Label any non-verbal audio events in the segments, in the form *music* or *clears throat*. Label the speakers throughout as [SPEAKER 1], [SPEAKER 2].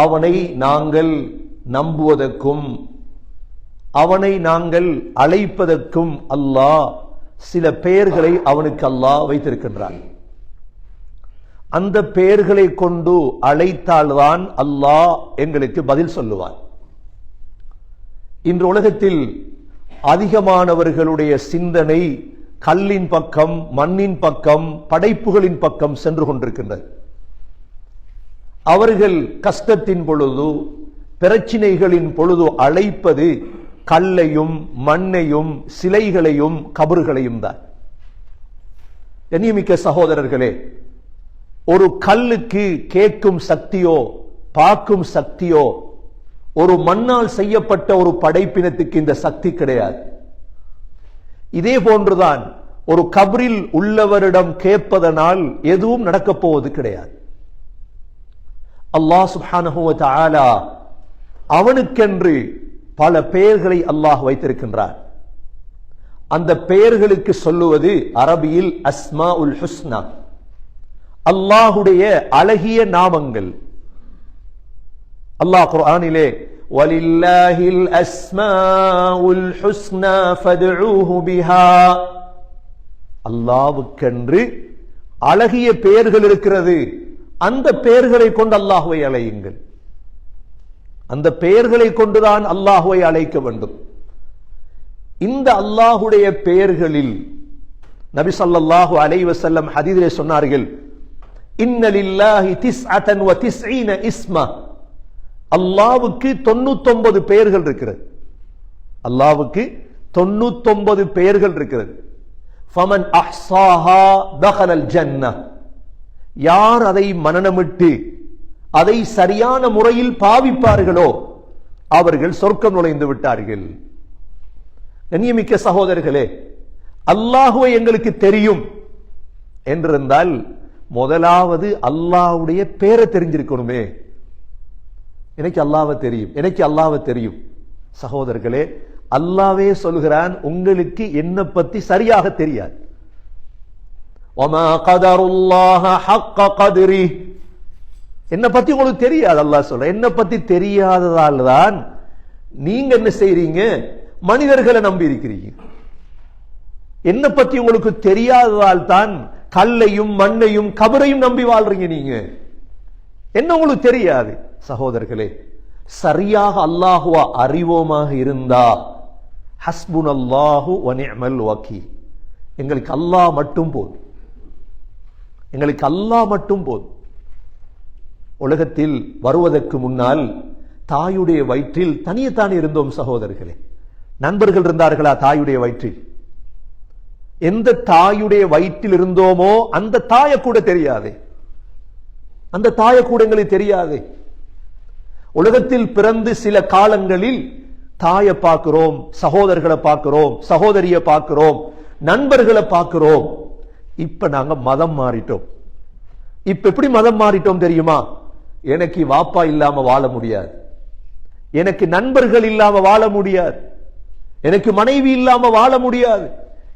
[SPEAKER 1] அவனை நாங்கள் நம்புவதற்கும் அவனை நாங்கள் அழைப்பதற்கும் அல்லாஹ் சில பெயர்களை அவனுக்கு அல்லாஹ் வைத்திருக்கின்றான். அந்த பெயர்களை கொண்டு அழைத்தால்தான் அல்லாஹ் எங்களுக்கு பதில் சொல்லுவான். இன்று உலகத்தில் அதிகமானவர்களுடைய சிந்தனை கல்லின் பக்கம் மண்ணின் பக்கம் படைப்புகளின் பக்கம் சென்று கொண்டிருக்கின்றது. அவர்கள் கஷ்டத்தின் பொழுது பிரச்சினைகளின் பொழுது அழைப்பது கல்லையும் மண்ணையும் சிலைகளையும் கபறுகளையும் தான். கண்ணியமிக்க சகோதரர்களே ஒரு கல்லுக்கு கேட்கும் சக்தியோ பார்க்கும் சக்தியோ ஒரு மண்ணால் செய்யப்பட்ட ஒரு படைப்பினத்துக்கு இந்த சக்தி கிடையாது. இதே போன்றுதான் ஒரு கபரில் உள்ளவரிடம் கேட்பதனால் எதுவும் நடக்கப் போவது கிடையாது. அல்லாஹ் சுப்ஹானஹு வ தஆலா அவனுக்கென்று பல பெயர்களை அல்லாஹ் வைத்திருக்கின்றார் அந்த பெயர்களுக்கு சொல்லுவது அரபியில் அஸ்மா உல் ஹுஸ்னா. அல்லாஹுடைய அழகிய நாமங்கள். அல்லாஹ் குர்ஆனிலே வலில்லாஹில் அஸ்மாஉல் ஹுஸ்னா ஃபத்ஊஹு பிஹா. அல்லாஹ்வுக்கென்று அழகிய பெயர்கள் இருக்கிறது. அந்த பெயர்களை கொண்டு அல்லாஹுவை அழையுங்கள். அந்த பெயர்களை கொண்டுதான் அல்லாஹுவை அழைக்க வேண்டும். இந்த அல்லாஹுடைய பெயர்களில் நபி ஸல்லல்லாஹு அலைவசல்லம் ஹதீதிலே சொன்னார்கள் இன்னலில்லாஹி திஸ்அத்தன் வ திஸ்ஈன இஸ்மா. அல்லாவுக்கு தொண்ணூத்தொன்பது பெயர்கள் இருக்கிறது. அல்லாவுக்கு தொண்ணூத்தொன்பது பெயர்கள் இருக்கிறது. ஃபமன் அஹ்சாஹா தஹலல் ஜன்ன யார் அதை மனநமிட்டு அதை சரியான முறையில் பாவிப்பார்களோ அவர்கள் சொர்க்கம் நுழைந்து விட்டார்கள். கண்ணியமிக்க சகோதரர்களே அல்லாஹுவை எங்களுக்கு தெரியும். என்றிருந்தால் முதலாவது அல்லாஹ்வுடைய பேரை தெரிஞ்சிருக்கணுமே. எனக்கு அல்லாவை தெரியும் எனக்கு அல்லாவை தெரியும். சகோதரர்களே அல்லாவே சொல்கிறான் உங்களுக்கு என்ன பத்தி சரியாக தெரியாது. ஒமா கதருல்லாஹ ஹக்க கதிரி. என்னை பத்தி உங்களுக்கு தெரியாது அல்லாஹ் சொல்ற. என்னை பத்தி தெரியாததால் தான் நீங்க என்ன செய்றீங்க? மனிதர்களை நம்பி இருக்கிறீங்க. என்ன பத்தி உங்களுக்கு தெரியாததால் தான் கல்லையும் மண்ணையும் கபரையும் நம்பி வாழ்றீங்க நீங்க. என்ன உங்களுக்கு தெரியாது? சகோதரர்களே சரியாக அல்லாஹுவா அறிவோமாக இருந்தா ஹஸ்புன் அல்லாஹு வனி அமல் வக்கீல். எங்களுக்கு அல்லாஹ் மட்டும் போதும். எங்களுக்கு அல்லாஹ் மட்டும் போதும். உலகத்தில் வருவதற்கு முன்னால் தாயுடைய வயிற்றில் தனியத்தான் இருந்தோம் சகோதரர்களே. நண்பர்கள் இருந்தார்களா தாயுடைய வயிற்றில்? எந்த தாயுடைய வயிற்றில் இருந்தோமோ அந்த தாயை கூட தெரியாது. அந்த தாய கூட எங்களுக்கு தெரியாது. உலகத்தில் பிறந்து சில காலங்களில் தாயை பார்க்கிறோம் சகோதரர்களை பார்க்கிறோம் சகோதரியை பார்க்கிறோம் நண்பர்களை பார்க்கிறோம். இப்ப நாங்க மதம் மாறிட்டோம். இப்ப எப்படி மதம் மாறிட்டோம் தெரியுமா? எனக்கு வாப்பா இல்லாம வாழ முடியாது. எனக்கு நண்பர்கள் இல்லாம வாழ முடியாது. எனக்கு மனைவி இல்லாம வாழ முடியாது.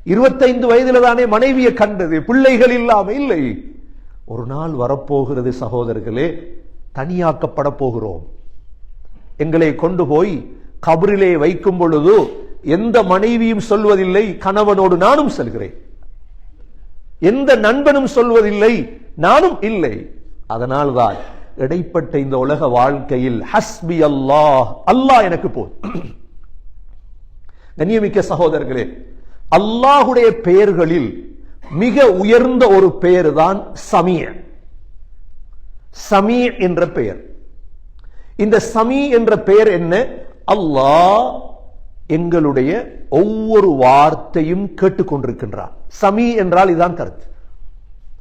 [SPEAKER 1] இருபத்தைந்து வயதுல தானே மனைவியை கண்டது பிள்ளைகள் இல்லாம இல்லை. ஒரு நாள் வரப்போகிறது சகோதரர்களே தனியாக்கப்பட போகிறோம். எங்களை கொண்டு போய் கபரிலே வைக்கும் பொழுது எந்த மனைவியும் சொல்வதில்லை கணவனோடு நானும் செல்கிறேன். எந்த நண்பனும் சொல்வதில்லை நானும் இல்லை. அதனால்தான் இடைப்பட்ட இந்த உலக வாழ்க்கையில் ஹஸ்பி அல்லாஹ் அல்லாஹ் எனக்கு போதும். *clears throat* கண்ணியமிக்க சகோதரர்களே அல்லாஹுடைய பெயர்களில் மிக உயர்ந்த ஒரு பெயர் தான் சமீ. சமீ என்ற பெயர். இந்த சமீ என்ற பெயர் என்ன? அல்லாஹ் எங்களுடைய ஒவ்வொரு வார்த்தையும் கேட்டுக்கொண்டிருக்கின்றார். சமி என்றால் இதுதான் கருத்து.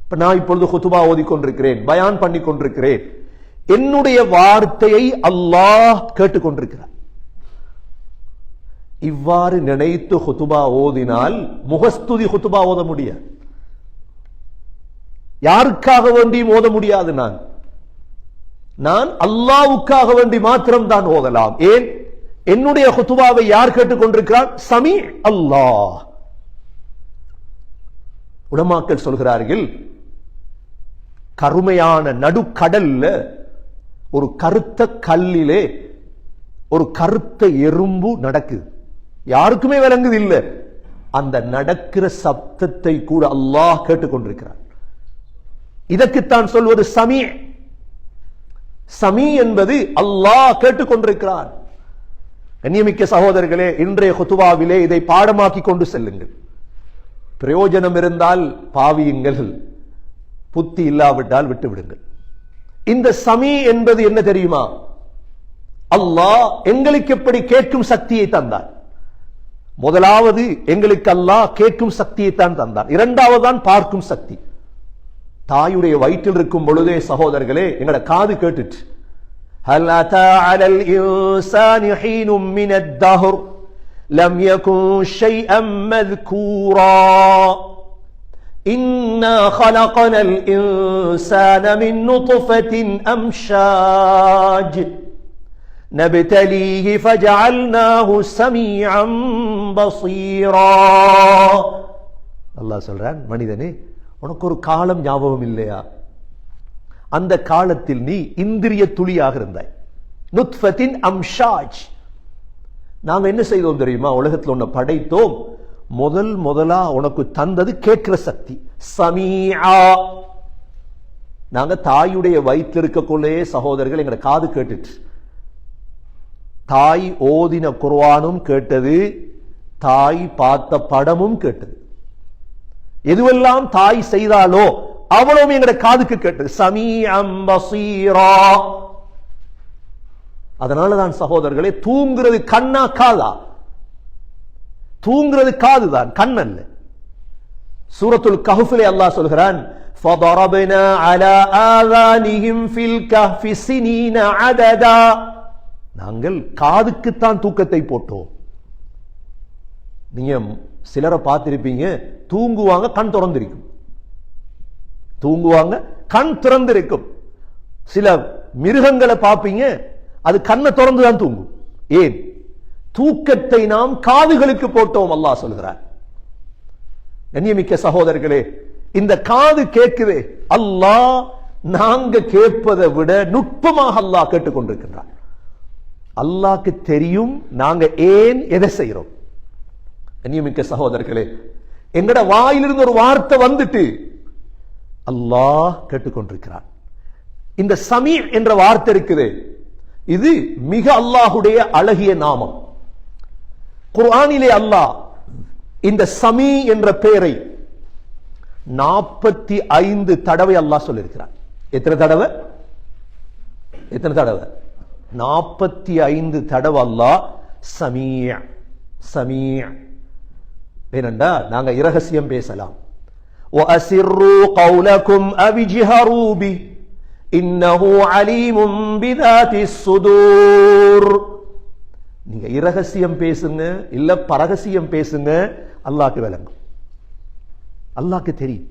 [SPEAKER 1] இப்ப நான் இப்பொழுது ஹுத்துபா ஓதிக்கொண்டிருக்கிறேன் பயான் பண்ணி கொண்டிருக்கிறேன் என்னுடைய வார்த்தையை அல்லாஹ் கேட்டுக்கொண்டிருக்கிறார். இவ்வாறு நினைத்து ஹுத்துபா ஓதினால் முகஸ்துதி ஹுத்துபா ஓத முடியாது. யாருக்காக வேண்டியும் ஓத முடியாது நான். நான் அல்லாவுக்காக வேண்டி மாத்திரம் தான் ஓதலாம். ஏன்? என்னுடைய ஹுத்துவாவை யார் கேட்டுக்கொண்டிருக்கிறார்? சமி அல்லாஹ். உடமாக்கள் சொல்கிறார்கள் கருமையான நடுக்கடல்ல ஒரு கருத்த கல்லிலே ஒரு கருத்த எறும்பு நடக்குது. யாருக்குமே விளங்குது இல்ல. அந்த நடக்கிற சப்தத்தை கூட அல்லாஹ் கேட்டுக்கொண்டிருக்கிறார். இதற்குத்தான் சொல்வது சமி. சமி என்பது அல்லாஹ் கேட்டுக்கொண்டிருக்கிறான் கண்ணியமிக்க சகோதரர்களே இன்றைய குத்துவாவிலே இதை பாடமாக்கி கொண்டு செல்லுங்கள். பிரயோஜனம் இருந்தால் பாவியுங்கள். புத்தி இல்லாவிட்டால் விட்டு விடுங்கள் இந்த சமி என்பது என்ன தெரியுமா? அல்லாஹ் எங்களுக்கு எப்படி கேட்கும் சக்தியை தந்தான் முதலாவது எங்களுக்கு அல்லாஹ் கேட்கும் சக்தியை தான் தந்தான் இரண்டாவது தான் பார்க்கும் சக்தி. தாயுடைய வயிற்றில் இருக்கும் பொழுதே சகோதரர்களே எங்களோட காது கேட்டுட்டு هل أتى على الإنسان حين من الدهر لم يكن شيئا مذكورا إنا خلقنا الإنسان من نطفة أمشاج نبتليه فجعلناه سميعا بصيرا அல்லாஹ் சொல்றான் மனிதனே உனக்கு ஒரு காலம் ஞாபகம் இல்லையா அந்த காலத்தில் நீ இந்திரிய துளியாக இருந்தாய். நுத்ஃபத்தின் அம்ஷாஜ். நாங்க என்ன செய்தோம் தெரியுமா? உலகத்தில் உன்னை படைத்தோம். முதல் முதலா உனக்கு தந்தது கேட்கிற சக்தி. சமீஆ. நாங்க தாயுடைய வயிற்றில் இருக்கக்குள்ளே சகோதரர்கள் எங்களை காது கேட்டுட்டு. தாய் ஓதின குர்வானும் கேட்டது தாய் பார்த்த படமும் கேட்டது. எதுவெல்லாம் தாய் செய்தாலோ அவ்வளவும் எங்களுடைய காதுக்கு கேட்டது சமீஅம் பசீரா அதனாலதான் சகோதரர்களே தூங்குறது கண்ணா காதா தூங்குறது காதுதான் கண் அல்ல சூரத்துல் கஹ்ஃபிலே அல்லாஹ் சொல்கிறான் فضربنا على آذانهم في الكهف سنين عددا நாங்கள் காதுக்குத்தான் தூக்கத்தை போட்டோம் நீங்க சிலரை பார்த்திருப்பீங்க தூங்குவாங்க கண் திறந்திருக்கும் தூங்குவாங்க கண் திறந்திருக்கும். சில மிருகங்களை பார்ப்பீங்க அது கண்ணை திறந்து தான் தூங்கும். ஏன்? தூக்கத்தை நாம் காதுகளுக்கு போட்டோம் அல்லாஹ் சொல்கிறார். கண்ணியமிக்க சகோதரர்களே இந்த காது கேட்குதே அல்லாஹ் நாங்க கேட்பதை விட நுட்பமாக அல்லாஹ் கேட்டுக்கொண்டிருக்கின்றார். அல்லாக்கு தெரியும் நாங்க ஏன் எதை செய்யறோம் கண்ணியமிக்க சகோதரர்களே எங்கட வாயிலிருந்து ஒரு வார்த்தை வந்துட்டு அல்லாஹ் கேட்டுக்கொண்டிருக்கிறான். இந்த சமீர் என்ற வார்த்தை இருக்குது. இது மிக அல்லாஹுடைய அழகிய நாமம். குர்ஆனிலே அல்லாஹ் இந்த சமீ என்ற பெயரை நாற்பத்தி ஐந்து தடவை அல்லாஹ் சொல்லியிருக்கிறான். எத்தனை தடவை? எத்தனை தடவை? நாற்பத்தி ஐந்து தடவை அல்லாஹ் சமீ சமீ. ஏனண்டா நாங்க இரகசியம் பேசலாம். وأسروا قولكم أو اجهروا به إنه عليم بذات الصدور நீங்க இரகசியம் பேசுங்க இல்ல பரகசியம் பேசுங்க அல்லாஹ்க்கு விளங்கும் அல்லாஹ்க்கு தெரியும்